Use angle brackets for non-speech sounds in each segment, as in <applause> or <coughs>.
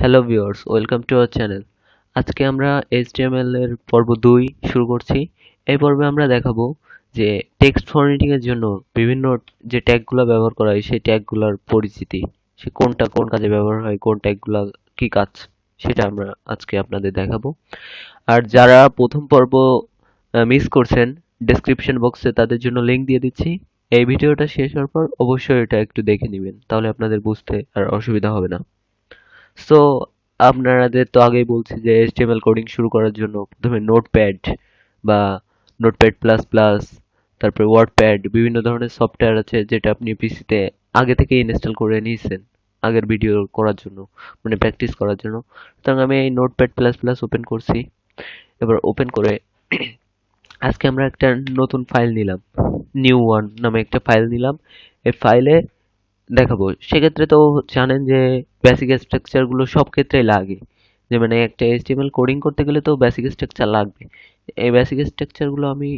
Hello viewers welcome to our channel আজকে আমরা HTML এর পর্ব দুই শুরু করছি। এই পর্বে আমরা দেখাবো যে টেক্সট ফরম্যাটিং এর জন্য বিভিন্ন যে ট্যাগগুলো ব্যবহার করা হয়, সেই ট্যাগগুলোর পরিচিতি, সে কোনটা কোন কাজে ব্যবহার হয়, কোন ট্যাগগুলো কি কাজ, সেটা আমরা আজকে আপনাদের দেখাবো। আর যারা প্রথম পর্ব মিস করছেন ডেসক্রিপশন বক্সে তাদের জন্য লিংক দিয়ে দিচ্ছি। এই ভিডিওটা শেষ হওয়ার পর অবশ্যই এটা একটু দেখে নেবেন, তাহলে আপনাদের বুঝতে আর অসুবিধা হবে না। সো আপনাদের তো আগেই বলছি যে HTML কোডিং শুরু করার জন্য প্রথমে নোটপ্যাড বা নোটপ্যাড প্লাস প্লাস তারপরে ওয়ার্ডপ্যাড বিভিন্ন ধরনের সফটওয়্যার আছে যেটা আপনি পিসিতে আগে থেকে ইনস্টল করে নিয়েছেন, আগের ভিডিও করার জন্য মানে প্র্যাকটিস করার জন্য। সুতরাং আমি এই নোটপ্যাড প্লাস প্লাস ওপেন করছি। এবার ওপেন করে <clears throat> আজকে আমরা একটা নতুন ফাইল নিলাম নিউ ওয়ান নামে একটা ফাইল নিলাম। এই ফাইলে দেখাবো। সেক্ষেত্রে তো জানেন যে বেসিক স্ট্রাকচারগুলো সব ক্ষেত্রেই লাগে। যে মানে একটা এইচটিএমএল কোডিং করতে গেলে তো বেসিক স্ট্রাকচার লাগবে। এই বেসিক স্ট্রাকচারগুলো আমি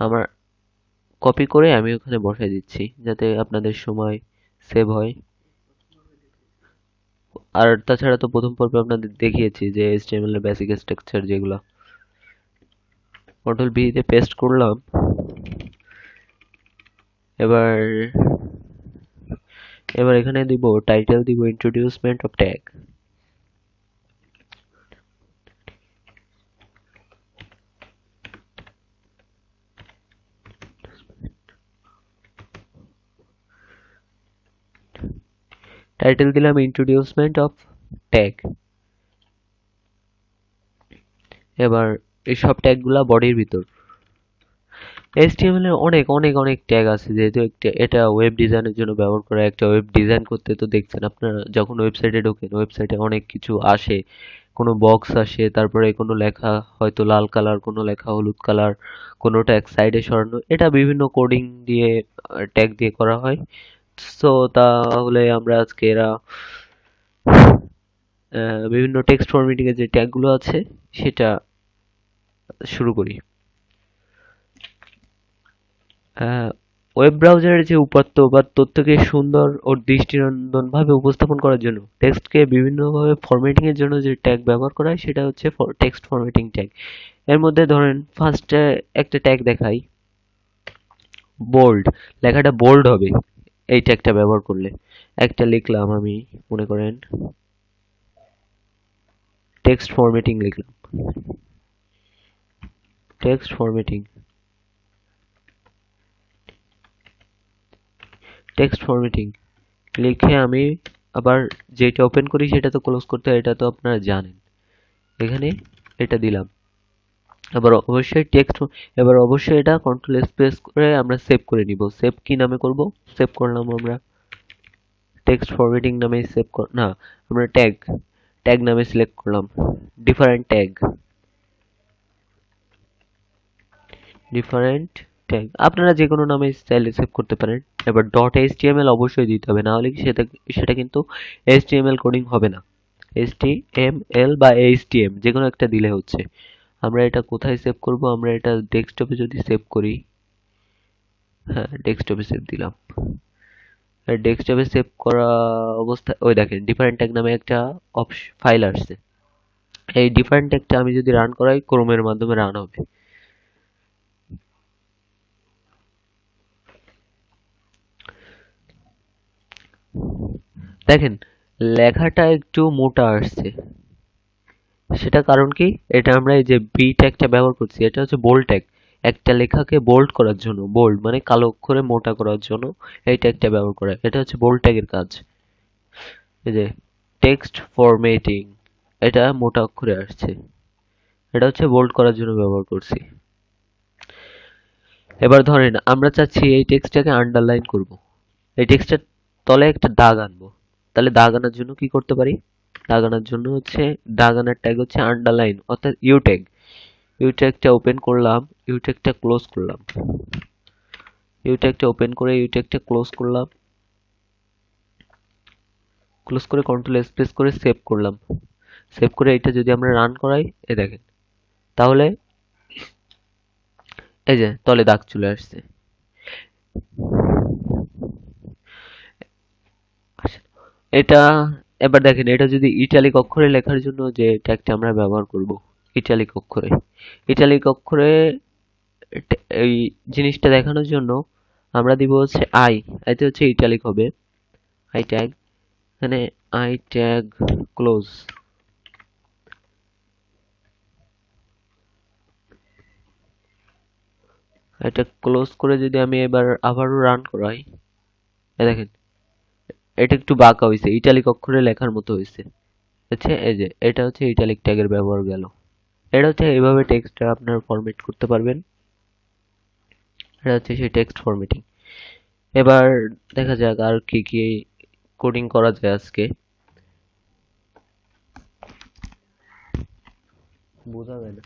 আমার কপি করে আমি ওখানে বসাই দিচ্ছি, যাতে আপনাদের সময় সেভ হয়। আর তাছাড়া তো প্রথম পর্বে আপনাদের দেখিয়েছি যে এইচটিএমএল এর বেসিক স্ট্রাকচার যেগুলো। কন্ট্রোল বি তে পেস্ট করলাম। এবার এবার এখানে দিব টাইটেল দিব ইন্ট্রোডিউসমেন্ট অফ ট্যাগ টাইটেল দিলাম ইন্ট্রোডিউসমেন্ট অফ ট্যাগ এবার এই সব ট্যাগগুলা বডির ভিতর। HTML এর অনেক অনেক অনেক ট্যাগ আছে। যেহেতু একটা, এটা ওয়েব ডিজাইনের জন্য ব্যবহার করা একটা ওয়েব ডিজাইন করতে তো দেখছেন আপনারা, যখন ওয়েবসাইটে ঢোকেন ওয়েবসাইটে অনেক কিছু আসে। কোনো বক্স আসে, তারপরে কোনো লেখা হয়তো লাল কালার কোনো লেখা হলুদ কালার কোনোটা এক সাইডে সরানো, এটা বিভিন্ন কোডিং দিয়ে ট্যাগ দিয়ে করা হয়। সো তাহলে আমরা আজকে এরা বিভিন্ন টেক্সট ফরম্যাটিং এর যে ট্যাগগুলো আছে, সেটা শুরু করি। ওয়েব ব্রাউজারের যে উপাত্ত বা তথ্যকে সুন্দর ও দৃষ্টিনন্দন ভাবে উপস্থাপন করার জন্য টেক্সটকে বিভিন্নভাবে ফরম্যাটিং এর জন্য যে ট্যাগ ব্যবহার করা হয়, সেটা হচ্ছে টেক্সট ফরম্যাটিং ট্যাগ এর মধ্যে ধরেন ফার্স্টে একটা ট্যাগ দেখাই। বোল্ড লেখাটা বোল্ড হবে। এই ট্যাগটা ব্যবহার করলে। একটা লিখলাম আমি, মনে করেন টেক্সট ফরম্যাটিং লিখলাম। টেক্সট ফরম্যাটিং টেক্সট ফরম্যাটিং লিখে আমি আবার যেটা ওপেন করি সেটা তো ক্লোজ করতে হয়, এটা তো আপনারা জানেন। এখানে এটা দিলাম। এবার অবশ্যই টেক্সট এবার অবশ্যই এটা কন্ট্রোল স্পেস করে আমরা সেভ করে নিব। সেভ কি নামে করব? সেভ করলাম আমরা টেক্সট ফরম্যাটিং নামে সেভ কর, না, আমরা ট্যাগ ট্যাগ নামে সিলেক্ট করলাম। ডিফারেন্ট ট্যাগ ডিফারেন্ট ট্যাগ আপনারা যে কোনো নামে চাইলে সেভ করতে পারেন। এবার ডট এইচটিএমএল অবশ্যই দিতে হবে না হলে কি সেটা সেটা কিন্তু এইচটিএমএল কোডিং হবে না। এইচটিএমএল বা এইচটিএম যে কোনো একটা দিলে হচ্ছে। আমরা এটা কোথায় সেভ করব? আমরা এটা ডেস্কটপে যদি সেভ করি হ্যাঁ ডেস্কটপে সেভ দিলাম। ডেস্কটপে সেভ করা অবস্থা, ওই দেখেন ডিফারেন্ট ট্যাগ নামে একটা ফাইল আসছে। এই ডিফারেন্ট ট্যাগটা আমি যদি রান করাই ক্রোমের মাধ্যমে রান হবে। দেখেন, লেখাটা একটু মোটা আসছে। সেটা কারণ কি? এটা আমরা এই যে বি ট্যাগটা ব্যবহার করছি, এটা হচ্ছে বোল্ড ট্যাগ একটা লেখাকে বোল্ড করার জন্য বোল্ড মানে কালো অক্ষরে মোটা করার জন্য এই ট্যাগটা ব্যবহার করা। এটা হচ্ছে বোল্ড ট্যাগের কাজ। এই যে টেক্সট ফরম্যাটিং এটা মোটা অক্ষরে আসছে। এটা হচ্ছে বোল্ড করার জন্য ব্যবহার করছি। এবার ধরেন, আমরা চাচ্ছি এই টেক্সটটাকে আন্ডারলাইন করব। এই টেক্সটের তলে একটা দাগ আনব। তাহলে দাগ আনার জন্য কি করতে পারি? দাগ আনার জন্য হচ্ছে, দাগ আনার ট্যাগ হচ্ছে আন্ডারলাইন অর্থাৎ ইউ ট্যাগ ইউ ট্যাগটা ওপেন করলাম ইউ ট্যাগটা ক্লোজ করলাম। ইউ ট্যাগটা ওপেন করে ইউ ট্যাগটা ক্লোজ করলাম। ক্লোজ করে কন্ট্রোল স্পেস করে সেভ করলাম। সেভ করে এটা যদি আমরা রান করাই এ দেখেন। তাহলে, এই যে তলে দাগ চলে আসছে। এটা, এবার দেখেন, এটা যদি ইটালিক অক্ষরে লেখার জন্য যে ট্যাগটা আমরা ব্যবহার করব, ইটালিক অক্ষরে। ইটালিক অক্ষরে এই জিনিসটা দেখানোর জন্য আমরা দিব হচ্ছে আই আইতে হচ্ছে ইটালিক হবে। আই ট্যাগ এখানে আই ট্যাগ ক্লোজ এটা ক্লোজ করে যদি আমি এবার আবারও রান করাই দেখেন এটা একটু বাঁকা হয়েছে ইটালিক অক্ষরে লেখার মতো হয়েছে হচ্ছে এই যে, এটা হচ্ছে ইটালিক ট্যাগের ব্যবহার গেল। এটা হচ্ছে এইভাবে টেক্সটটা আপনার ফরম্যাট করতে পারবেন। এটা হচ্ছে সেই টেক্সট ফরম্যাটিং এবার দেখা যাক আর কি কি কোডিং করা যায় আজকে। বোঝা যায় না।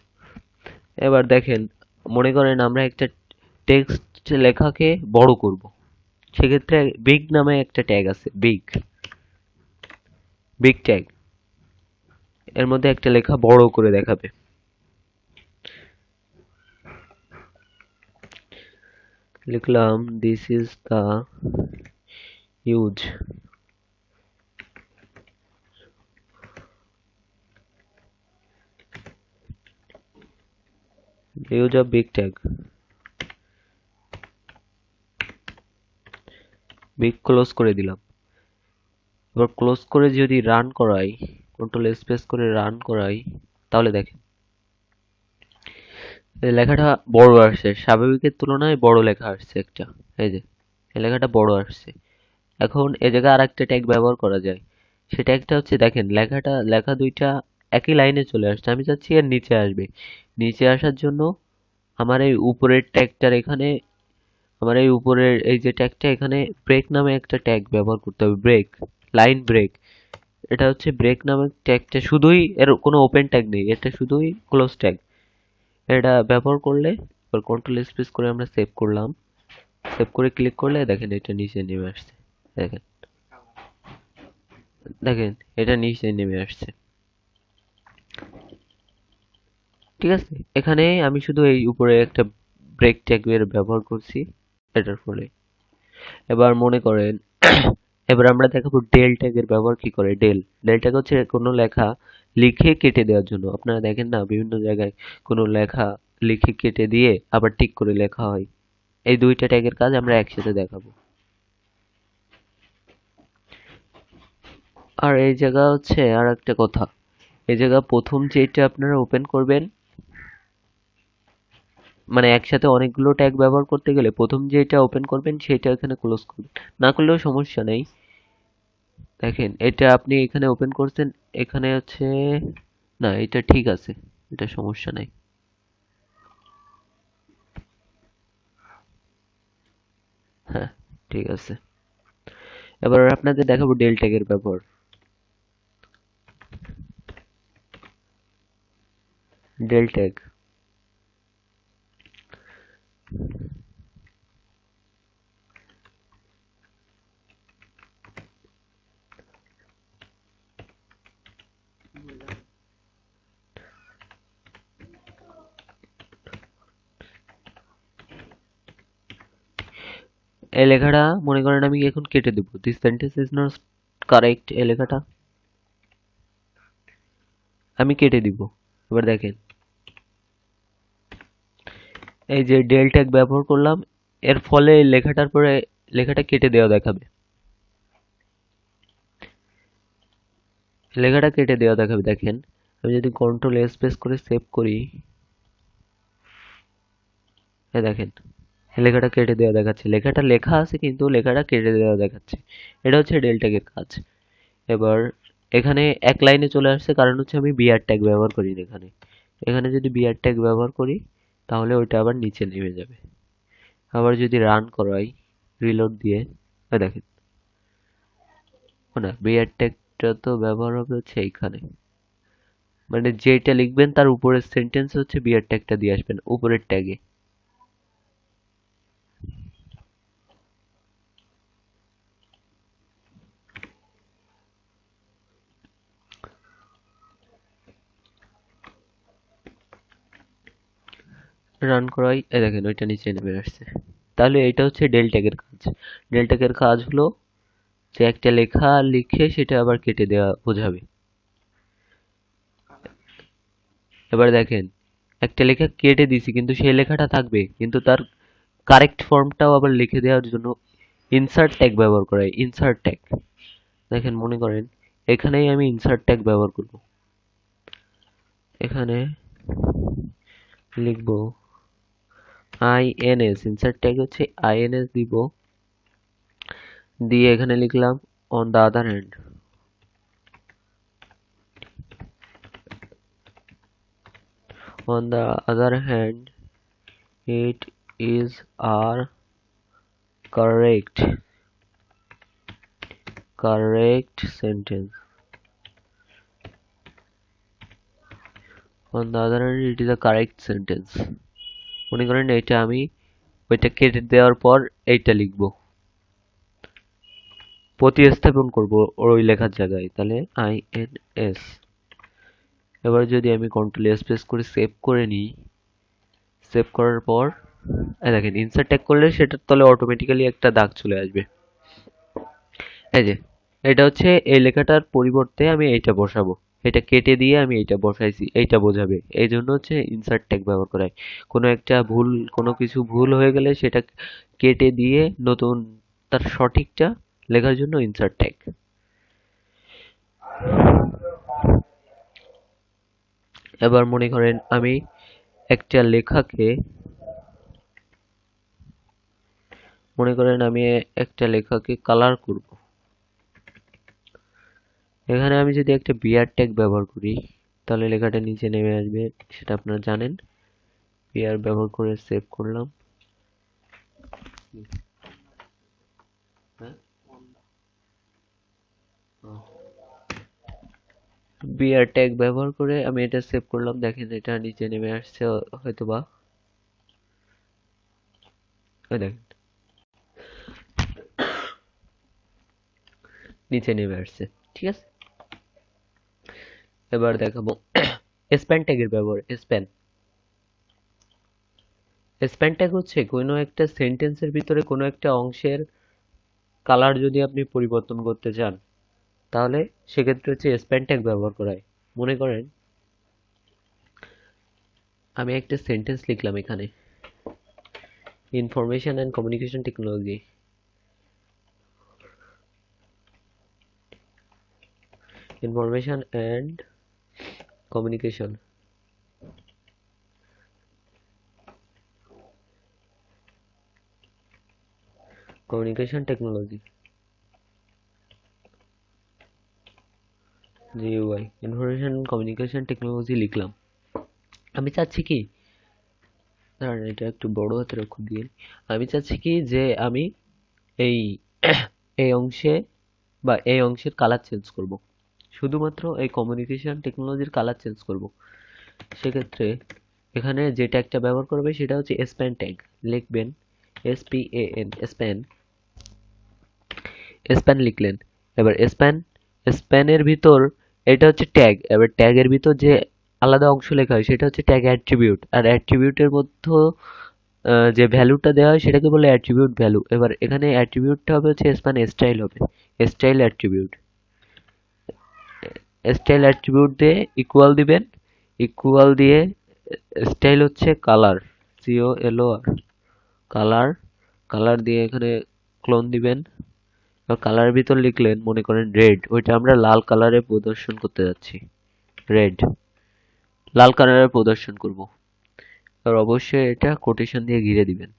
এবার দেখেন, মনে করেন আমরা একটা টেক্সট লেখাকে বড় করব। সেক্ষেত্রে বিগ নামে একটা ট্যাগ আছে বিগ বিগ ট্যাগ এর মধ্যে একটা লেখা বড় করে দেখাবে। লিখলাম this is the use use of big tag close করে দিলাম। এবার ক্লোজ করে যদি রান করাই কন্ট্রোল স্পেস করে রান করাই, তাহলে দেখেন লেখাটা বড় আসছে। স্বাভাবিকের তুলনায় বড় লেখা আসছে একটা, এই যে, এই লেখাটা বড় আসছে। এখন এ জায়গায় আর একটা ট্যাগ ব্যবহার করা যায়। সে ট্যাগটা হচ্ছে, দেখেন, লেখাটা, লেখা দুইটা একই লাইনে চলে আসছে। আমি চাচ্ছি এর নিচে আসবে। নিচে আসার জন্য আমার এই উপরের ট্যাগটার এখানে আমার এই উপরের, এই যে ট্যাগটা এখানে ব্রেক নামে একটা ট্যাগ ব্যবহার করতে হবে ব্রেক লাইন ব্রেক এটা হচ্ছে ব্রেক নামে ট্যাগটা শুধুই এর কোনো ওপেন ট্যাগ নেই, এটা শুধুই ক্লোজ ট্যাগ এটা ব্যবহার করলে, এবার কন্ট্রোল স্পেস করে আমরা সেভ করলাম। সেভ করে ক্লিক করলে দেখেন এটা নিচে নেমে আসছে, দেখেন। দেখেন, এটা নিচে নেমে আসছে। ঠিক আছে? এখানে আমি শুধু এই উপরে একটা ব্রেক ট্যাগের ব্যবহার করছি। এটার ফলে। এবার মনে করেন, <coughs> এবার আমরা দেখাবো ডেল ট্যাগের ব্যবহার কি করে? ডেল ডেল ট্যাগ হচ্ছে কোনো লেখা লিখে কেটে দেওয়ার জন্য। আপনারা দেখেন না, বিভিন্ন জায়গায় কোনো লেখা লিখে কেটে দিয়ে আবার ঠিক করে লেখা হয়। এই দুইটা ট্যাগের কাজ আমরা একসাথে দেখাবো। আর এই জায়গা হচ্ছে আর একটা কথা। এই জায়গা প্রথম যেটা আপনারা ওপেন করবেন মানে একসাথে অনেকগুলো ট্যাগ ব্যবহার করতে গেলে প্রথম যেটা ওপেন করবেন সেটা এখানে ক্লোজ করবেন। না করলেও সমস্যা নেই। দেখেন, এটা আপনি এখানে ওপেন করছেন, এখানে হচ্ছে, না, এটা ঠিক আছে, এটা সমস্যা নেই। হ্যাঁ ঠিক আছে। এবার আপনাদের দেখাবো ডেল ট্যাগের ব্যবহার। ডেল ট্যাগ এই লেখাটা মনে করেন আমি এখন কেটে দেবো। This sentence is not correct এই লেখাটা আমি কেটে দিব। এবার দেখেন। এই যে ডেল ট্যাগ ব্যবহার করলাম, এর ফলে লেখাটার পরে লেখাটা কেটে দেওয়া দেখাবে। লেখাটা কেটে দেওয়া দেখাবে, দেখেন। আমি যদি কন্ট্রোল স্পেস করে সেভ করি দেখেন। লেখাটা কেটে দেওয়া দেখাচ্ছে। লেখাটা লেখা আছে কিন্তু লেখাটা কেটে দেওয়া দেখাচ্ছে। এটা হচ্ছে ডেল ট্যাগের কাজ। এবার এখানে এক লাইনে চলে আসছে, কারণ হচ্ছে আমি বিআর ট্যাগ ব্যবহার করি এখানে। এখানে যদি বিআর ট্যাগ ব্যবহার করি, তাহলে ওইটা আবার নিচে নেমে যাবে। আবার যদি রান করাই রিলোড দিয়ে দেখেন। না বিআর ট্যাগটা তো ব্যবহার হবে হচ্ছে এইখানে। মানে যেটা লিখবেন, তার উপরের সেন্টেন্স হচ্ছে বিআর ট্যাগটা দিয়ে আসবেন, উপরের ট্যাগে রান করাই, এই দেখেন ওইটা নিচে নেমে আসছে। তাহলে এটা হচ্ছে ডেল ট্যাগের কাজ। ডেল কাজ হলো যে একটা লেখা লিখে সেটা আবার কেটে দেওয়া বোঝাবে। এবার দেখেন, একটা লেখা কেটে দিছি, কিন্তু সেই লেখাটা থাকবে, কিন্তু তার কারেক্ট ফর্মটাও আবার লিখে দেওয়ার জন্য ইনসার্ট ট্যাগ ব্যবহার করা হয় ইনসার্ট ট্যাগ দেখেন, মনে করেন, এখানেই আমি ইনসার্ট ট্যাগ ব্যবহার করব। এখানে লিখব আইএনএস ইনসার্ট ট্যাগ হচ্ছে আইএনএস দিব দিয়ে এখানে লিখলাম on the other hand on the other hand it is our correct correct sentence on the other hand it is a correct sentence মনে করেন এটা আমি ওইটা কেটে দেওয়ার পর এইটা লিখব। প্রতিস্থাপন করব ওই লেখার জায়গায়, তাহলে আই এন এস। এবার যদি আমি কন্ট্রোল স্পেস করে সেভ করে নিই সেভ করার পর দেখেন ইনসার্ট ট্যাগ করলে সেটার তলে অটোমেটিক্যালি একটা দাগ চলে আসবে। এই যে, এটা হচ্ছে এই লেখাটার পরিবর্তে আমি এইটা বসাবো। এটা কেটে দিয়ে আমি এইটা বসাইছি, এইটা বোঝাবে। এই জন্য হচ্ছে ইনসার্ট ট্যাগ ব্যবহার করা হয় কোনো একটা ভুল, কোনো কিছু ভুল হয়ে গেলে সেটা কেটে দিয়ে নতুন তার সঠিকটা লেখার জন্য ইনসার্ট ট্যাগ এবার মনে করেন আমি একটা লেখাকে, মনে করেন আমি একটা লেখাকে কালার করব। এখানে আমি যদি একটা বিয়ার ট্যাগ ব্যবহার করি, তাহলে লেখাটা নিচে নেমে আসবে, সেটা আপনারা জানেন। বিয়ার ব্যবহার করে সেভ করলাম। বিয়ার ট্যাগ ব্যবহার করে আমি এটা সেভ করলাম, দেখেন এটা নিচে নেমে আসছে, হয়তোবা। ওই দেখেন। নিচে নেমে আসছে, ঠিক আছে? এবার দেখাবো। স্প্যান ট্যাগের ব্যবহার স্প্যান স্প্যান ট্যাগ হচ্ছে কোনো একটা সেন্টেন্সের ভিতরে কোনো একটা অংশের কালার যদি আপনি পরিবর্তন করতে চান, তাহলে সেক্ষেত্রে হচ্ছে স্প্যান ট্যাগ ব্যবহার করা মনে করেন, আমি একটা সেন্টেন্স লিখলাম এখানে। Information and communication technology information and communication. Communication technology. GUI information communication technology লিখলাম। আমি চাচ্ছি কি? দাঁড়ান, এটা একটু বড় হাতের অক্ষর দিয়ে আমি চাচ্ছি কি যে আমি এই এই অংশে বা এই অংশের কালার চেঞ্জ করব। শুধুমাত্র এই কমিউনিকেশন টেকনোলজির কালার চেঞ্জ করব। সেক্ষেত্রে এখানে যে ট্যাগটা ব্যবহার করবে সেটা হচ্ছে স্প্যান ট্যাগ লিখবেন S P A N span span লিখলেন। এবার স্প্যান স্প্যানের ভিতর এটা হচ্ছে ট্যাগ এবার ট্যাগের ভিতর যে আলাদা অংশ লেখা হয় সেটা হচ্ছে ট্যাগ অ্যাট্রিবিউট আর অ্যাট্রিবিউটের মধ্যে যে ভ্যালুটা দেওয়া হয় সেটাকে বলে অ্যাট্রিবিউট ভ্যালু এবার এখানে অ্যাট্রিবিউটটা হবে হচ্ছে স্প্যান স্টাইল হবে স্টাইল অ্যাট্রিবিউট স্টাইল অ্যাট্রিবিউট দিয়ে ইকুয়াল দিবেন। ইকুয়াল দিয়ে স্টাইল হচ্ছে colour C O L O R colour colour দিয়ে এখানে ক্লোন দিবেন। এবার কালারের ভিতর লিখলেন, মনে করেন রেড ওইটা আমরা লাল কালারে প্রদর্শন করতে যাচ্ছি। রেড লাল কালারে প্রদর্শন করব। আর অবশ্যই এটা কোটেশন দিয়ে ঘিরে দিবেন।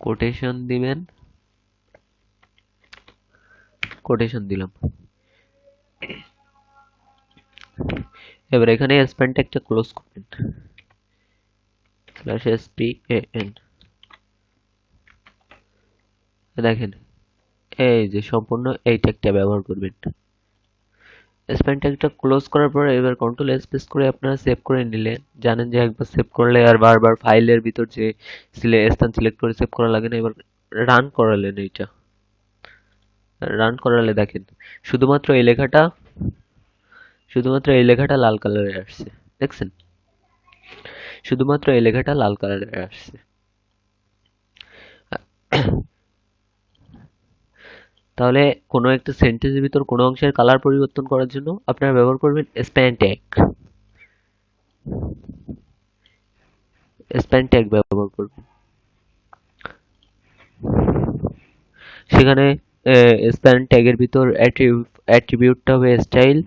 কোটেশন দিবেন। কোটেশন দিলাম। এবার এখানে স্প্যান ট্যাগটা ক্লোজ করবেন। স্ল্যাশ এস পি এন দেখেন, এই যে সম্পূর্ণ এই ট্যাগটা ব্যবহার করবেন। স্প্যান ট্যাগটা ক্লোজ করার পরে এবার কন্ট্রোল স্পেস করে আপনারা সেভ করে নিলেন জানেন যে একবার সেভ করলে আর বারবার ফাইলের ভিতর যে স্থান সিলেক্ট করে সেভ করা লাগে না, এবার রান করালেন এইটা। রান করালে দেখেন শুধুমাত্র এই লেখাটা, শুধুমাত্র এই লেখাটা লাল কালারে আসছে, দেখছেন? শুধুমাত্র এই লেখাটা লাল কালারে আসছে। তাহলে কোনো একটা সেন্টেন্সের ভিতর কোনো অংশের কালার পরিবর্তন করার জন্য আপনারা ব্যবহার করবেন স্প্যান ট্যাগ স্প্যান ট্যাগ ব্যবহার করবেন। সেখানে স্প্যান ট্যাগের ভিতর অ্যাট্রিবিউটটা হবে স্টাইল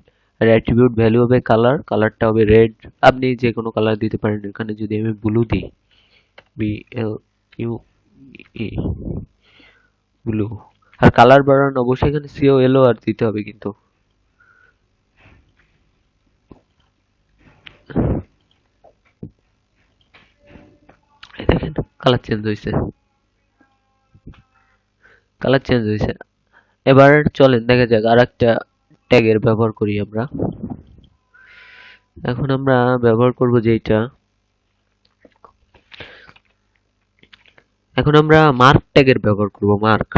আর অ্যাট্রিবিউট ভ্যালু হবে কালার কালারটা হবে রেড আপনি যে কোনো কালার দিতে পারেন, এখানে যদি আমি ব্লু দিই B L U E blue আর কালার বাড়ানো অবশ্যই এখানে সিও এলও আর দিতে হবে কিন্তু। দেখেন কালার চেঞ্জ হয়েছে। কালার চেঞ্জ হয়েছে। এবার চলেন, দেখা যাক আর একটা ট্যাগের ব্যবহার করি আমরা। এখন আমরা ব্যবহার করব যেটা এখন আমরা মার্ক ট্যাগের ব্যবহার করব, মার্ক।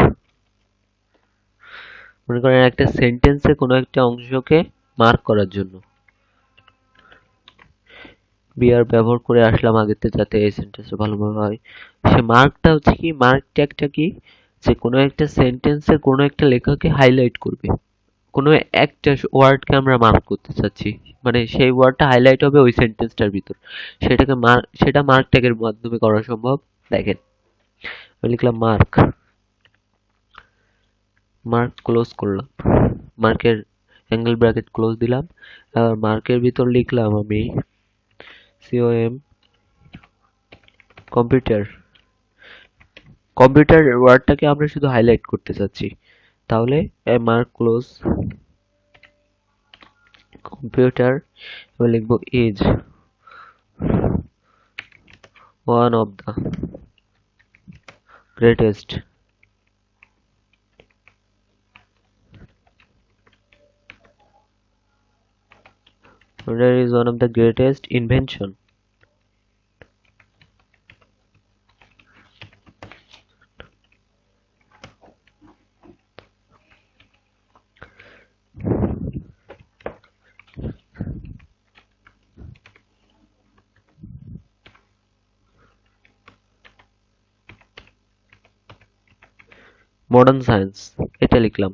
মনে করেন একটা সেন্টেন্সে কোনো একটা অংশকে মার্ক করার জন্য। বিআর ব্যবহার করে আসলাম আগেতে যাতে এই সেন্টেন্সে ভালোভাবে হয়। সে মার্কটা হচ্ছে কি? মার্ক ট্যাগটা কি? যে কোনো একটা সেন্টেন্সে কোনো একটা লেখাকে হাইলাইট করবে। কোনো একটা ওয়ার্ডকে আমরা মার্ক করতে চাচ্ছি। মানে সেই ওয়ার্ডটা হাইলাইট হবে ওই সেন্টেন্সটার ভিতর। সেটাকে মার্ক সেটা মার্ক ট্যাগের মাধ্যমে করা সম্ভব। দেখেন, আমি লিখলাম মার্ক মার্ক ক্লোজ করলাম। মার্কের অ্যাঙ্গেল ব্র্যাকেট ক্লোজ দিলাম। আর মার্কের ভিতর লিখলাম আমি সিওএম কম্পিউটার কম্পিউটার ওয়ার্ডটাকে আমরা শুধু হাইলাইট করতে চাচ্ছি তাহলে মার্ক ক্লোজ কম্পিউটার, এবার লিখব is one of the greatest Computer is one of the. Modern science এটা লিখলাম।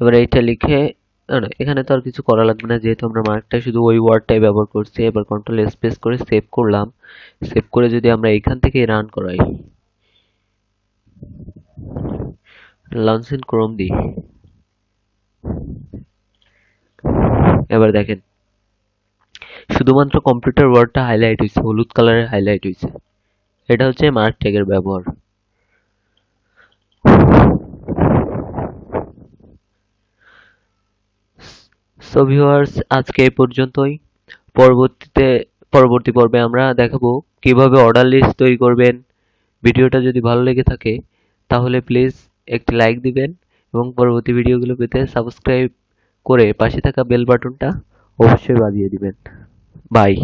এবার এইটা লিখে, না এখানে তো আর কিছু করা লাগবে না, যেহেতু আমরা মার্কটা শুধু ওই ওয়ার্ডটাই ব্যবহার করছি, এবার কন্ট্রোল স্পেস করে সেভ করলাম। সেভ করে যদি আমরা এখান থেকে রান করাই। লঞ্চ ইন ক্রোম দিই এবার দেখেন, শুধুমাত্র কম্পিউটার ওয়ার্ডটা হাইলাইট হয়েছে, হলুদ কালারের হাইলাইট হয়েছে। এটা হচ্ছে মার্ক ট্যাগের ব্যবহার। সো ভিউয়ার্স আজকে এই পর্যন্তই। পরবর্তীতে, পরবর্তী পর্বে আমরা দেখাবো কীভাবে অর্ডার লিস্ট তৈরি করবেন। ভিডিওটা যদি ভালো লেগে থাকে, তাহলে প্লিজ একটি লাইক দিবেন এবং পরবর্তী ভিডিওগুলো পেতে সাবস্ক্রাইব করে পাশে থাকা বেল বাটনটা অবশ্যই বাজিয়ে দিবেন। বাই